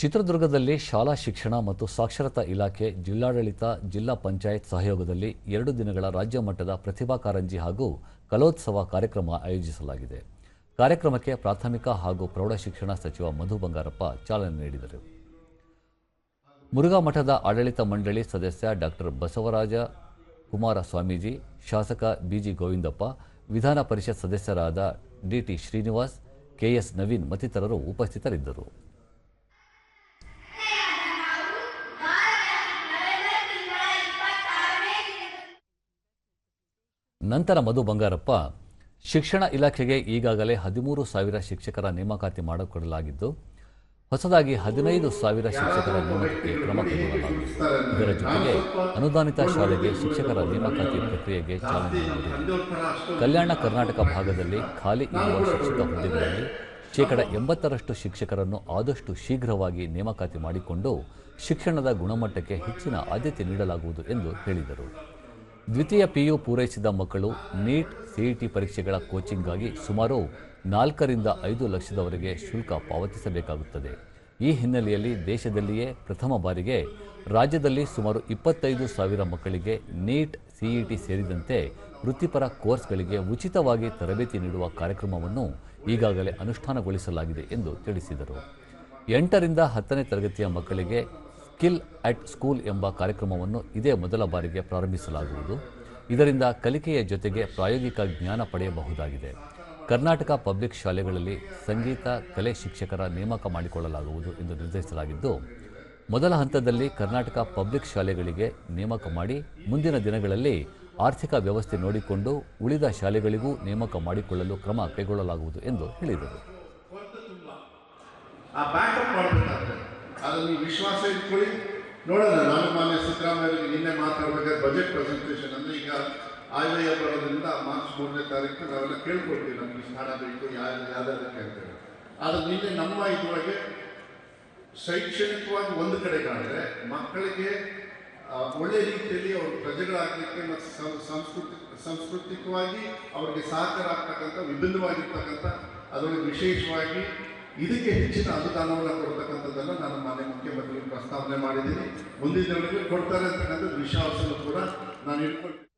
ಚಿತ್ರದುರ್ಗದಲ್ಲಿ ಶಾಲಾ ಶಿಕ್ಷಣ ಮತ್ತು ಸಾಕ್ಷರತಾ ಇಲಾಖೆ ಜಿಲ್ಲಾಡಳಿತ ಜಿಲ್ಲಾ ಪಂಚಾಯತ್ ಸಹಯೋಗದಲ್ಲಿ ಎರಡು ದಿನಗಳ ರಾಜ್ಯ ಮಟ್ಟದ ಪ್ರತಿಭಾ ಕಾರಂಜಿ ಹಾಗೂ ಕಲೋತ್ಸವ ಕಾರ್ಯಕ್ರಮ ಆಯೋಜಿಸಲಾಗಿದೆ. ಕಾರ್ಯಕ್ರಮಕ್ಕೆ ಪ್ರಾಥಮಿಕ ಹಾಗೂ ಪ್ರೌಢಶಿಕ್ಷಣ ಸಚಿವ ಮಧು ಬಂಗಾರಪ್ಪ ಚಾಲನೆ ನೀಡಿದರು. ಮುರುಘಾ ಮಠದ ಆಡಳಿತ ಮಂಡಳಿ ಸದಸ್ಯ ಡಾಕ್ಟರ್ ಬಸವರಾಜ ಕುಮಾರ ಸ್ವಾಮೀಜಿ ಶಾಸಕ ಬಿಜಿ ಗೋವಿಂದಪ್ಪ, ವಿಧಾನ ಪರಿಷತ್ ಸದಸ್ಯರಾದ ಡಿಟಿ ಶ್ರೀನಿವಾಸ್ ಕೆಎಸ್ ನವೀನ್ ಮತ್ತಿತರರು ಉಪಸ್ಥಿತರಿದ್ದರು. ನಂತರ ಮಧು ಬಂಗಾರಪ್ಪ, ಶಿಕ್ಷಣ ಇಲಾಖೆಗೆ ಈಗಾಗಲೇ ಹದಿಮೂರು ಸಾವಿರ ಶಿಕ್ಷಕರ ನೇಮಕಾತಿ ಮಾಡಿಕೊಡಲಾಗಿದ್ದು, ಹೊಸದಾಗಿ ಹದಿನೈದು ಸಾವಿರ ಶಿಕ್ಷಕರ ನೇಮಕಕ್ಕೆ ಕ್ರಮ ಕೈಗೊಳ್ಳಲಾಗಿದೆ ಇದರ ಜೊತೆಗೆ ಅನುದಾನಿತ ಶಾಲೆಗೆ ಶಿಕ್ಷಕರ ನೇಮಕಾತಿ ಪ್ರಕ್ರಿಯೆಗೆ ಚಾಲನೆ ಕಲ್ಯಾಣ ಕರ್ನಾಟಕ ಭಾಗದಲ್ಲಿ ಖಾಲಿ ಇರುವ ಶಿಕ್ಷಕ ಹುದ್ದೆಗಳಲ್ಲಿ ಶೇಕಡ ಎಂಬತ್ತರಷ್ಟು ಶಿಕ್ಷಕರನ್ನು ಆದಷ್ಟು ಶೀಘ್ರವಾಗಿ ನೇಮಕಾತಿ ಮಾಡಿಕೊಂಡು ಶಿಕ್ಷಣದ ಗುಣಮಟ್ಟಕ್ಕೆ ಹೆಚ್ಚಿನ ಆದ್ಯತೆ ನೀಡಲಾಗುವುದು ಎಂದು ಹೇಳಿದರು. ದ್ವಿತೀಯ ಪಿಯು ಪೂರೈಸಿದ ಮಕ್ಕಳು ನೀಟ್ ಸಿಇಟಿ ಪರೀಕ್ಷೆಗಳ ಕೋಚಿಂಗ್ಗಾಗಿ ಸುಮಾರು ನಾಲ್ಕರಿಂದ ಐದು ಲಕ್ಷದವರೆಗೆ ಶುಲ್ಕ ಪಾವತಿಸಬೇಕಾಗುತ್ತದೆ. ಈ ಹಿನ್ನೆಲೆಯಲ್ಲಿ ದೇಶದಲ್ಲಿಯೇ ಪ್ರಥಮ ಬಾರಿಗೆ ರಾಜ್ಯದಲ್ಲಿ ಸುಮಾರು ಇಪ್ಪತ್ತೈದು ಸಾವಿರ ಮಕ್ಕಳಿಗೆ ನೀಟ್ ಸಿಇಟಿ ಸೇರಿದಂತೆ ವೃತ್ತಿಪರ ಕೋರ್ಸ್ಗಳಿಗೆ ಉಚಿತವಾಗಿ ತರಬೇತಿ ನೀಡುವ ಕಾರ್ಯಕ್ರಮವನ್ನು ಈಗಾಗಲೇ ಅನುಷ್ಠಾನಗೊಳಿಸಲಾಗಿದೆ ಎಂದು ತಿಳಿಸಿದರು. ಎಂಟರಿಂದ ಹತ್ತನೇ ತರಗತಿಯ ಮಕ್ಕಳಿಗೆ ಸ್ಕಿಲ್ ಅಟ್ ಸ್ಕೂಲ್ ಎಂಬ ಕಾರ್ಯಕ್ರಮವನ್ನು ಇದೇ ಮೊದಲ ಬಾರಿಗೆ ಪ್ರಾರಂಭಿಸಲಾಗುವುದು. ಇದರಿಂದ ಕಲಿಕೆಯ ಜೊತೆಗೆ ಪ್ರಾಯೋಗಿಕ ಜ್ಞಾನ ಪಡೆಯಬಹುದಾಗಿದೆ. ಕರ್ನಾಟಕ ಪಬ್ಲಿಕ್ ಶಾಲೆಗಳಲ್ಲಿ ಸಂಗೀತ, ಕಲೆ ಶಿಕ್ಷಕರ ನೇಮಕ ಮಾಡಿಕೊಳ್ಳಲಾಗುವುದು ಎಂದು ನಿರ್ಧರಿಸಲಾಗಿದ್ದು, ಮೊದಲ ಹಂತದಲ್ಲಿ ಕರ್ನಾಟಕ ಪಬ್ಲಿಕ್ ಶಾಲೆಗಳಿಗೆ ನೇಮಕ ಮಾಡಿ, ಮುಂದಿನ ದಿನಗಳಲ್ಲಿ ಆರ್ಥಿಕ ವ್ಯವಸ್ಥೆ ನೋಡಿಕೊಂಡು ಉಳಿದ ಶಾಲೆಗಳಿಗೂ ನೇಮಕ ಮಾಡಿಕೊಳ್ಳಲು ಕ್ರಮ ಕೈಗೊಳ್ಳಲಾಗುವುದು ಎಂದು ಹೇಳಿದರು. ಆ ಬ್ಯಾಕಪ್ ಮಾಡಬೇಕಾದ್ರೆ ಅದು ವಿಶ್ವಾಸ ಇಟ್ಕೊಳ್ಳಿ. ನೋಡೋಣ, ನಾನು ಮಾನ್ಯ ಸಿದ್ದರಾಮಯ್ಯವರಿಗೆ ನಿನ್ನೆ ಮಾತಾಡಬೇಕಾದ್ರೆ ಬಜೆಟ್ ಪ್ರೆಸೆಂಟೇಷನ್ ಅಂದರೆ ಈಗ ಆಯವ್ಯಯ ಬರೋದ್ರಿಂದ ಮಾರ್ಚ್ ಮೂರನೇ ತಾರೀಕು ನಾವೆಲ್ಲ ಕೇಳ್ಕೊಳ್ತೀವಿ ನಮಗೆ ಸ್ಥಾನ ಬೇಕು ಯಾರು ಯಾವ್ದಾದ್ರು ಅಂತೇಳಿ ಆದರೆ ನಿನ್ನೆ ನಮ್ಮ ಇದರೊಳಗೆ ಶೈಕ್ಷಣಿಕವಾಗಿ ಒಂದು ಕಡೆ ಕಾಣಿದ್ರೆ ಮಕ್ಕಳಿಗೆ ಒಳ್ಳೆಯ ಒಳ್ಳೆ ರೀತಿಯಲ್ಲಿ ಅವರು ಪ್ರಜೆಗಳಾಗಲಿಕ್ಕೆ ಮತ್ತು ಸಂಸ್ಕೃತಿ, ಸಾಂಸ್ಕೃತಿಕವಾಗಿ ಅವರಿಗೆ ಸಹಕಾರ ಆಗ್ತಕ್ಕಂಥ ವಿಭಿನ್ನವಾಗಿರ್ತಕ್ಕಂಥ ಅದರೊಳಗೆ ವಿಶೇಷವಾಗಿ ಇದಕ್ಕೆ ಹೆಚ್ಚಿನ ಅನುದಾನವನ್ನು ಕೊಡ್ತಕ್ಕಂಥದ್ದನ್ನು ನಾನು ಮಾನ್ಯ ಮುಖ್ಯಮಂತ್ರಿಗಳು ಪ್ರಸ್ತಾವನೆ ಮಾಡಿದ್ದೀನಿ. ಮುಂದಿನ ಕೊಡ್ತಾರೆ ಅಂತಕ್ಕಂಥದ್ದು ವಿಶ್ವಾಸನೂ ಕೂಡ ನಾನು ಇಟ್ಕೊಳ್ತೀನಿ.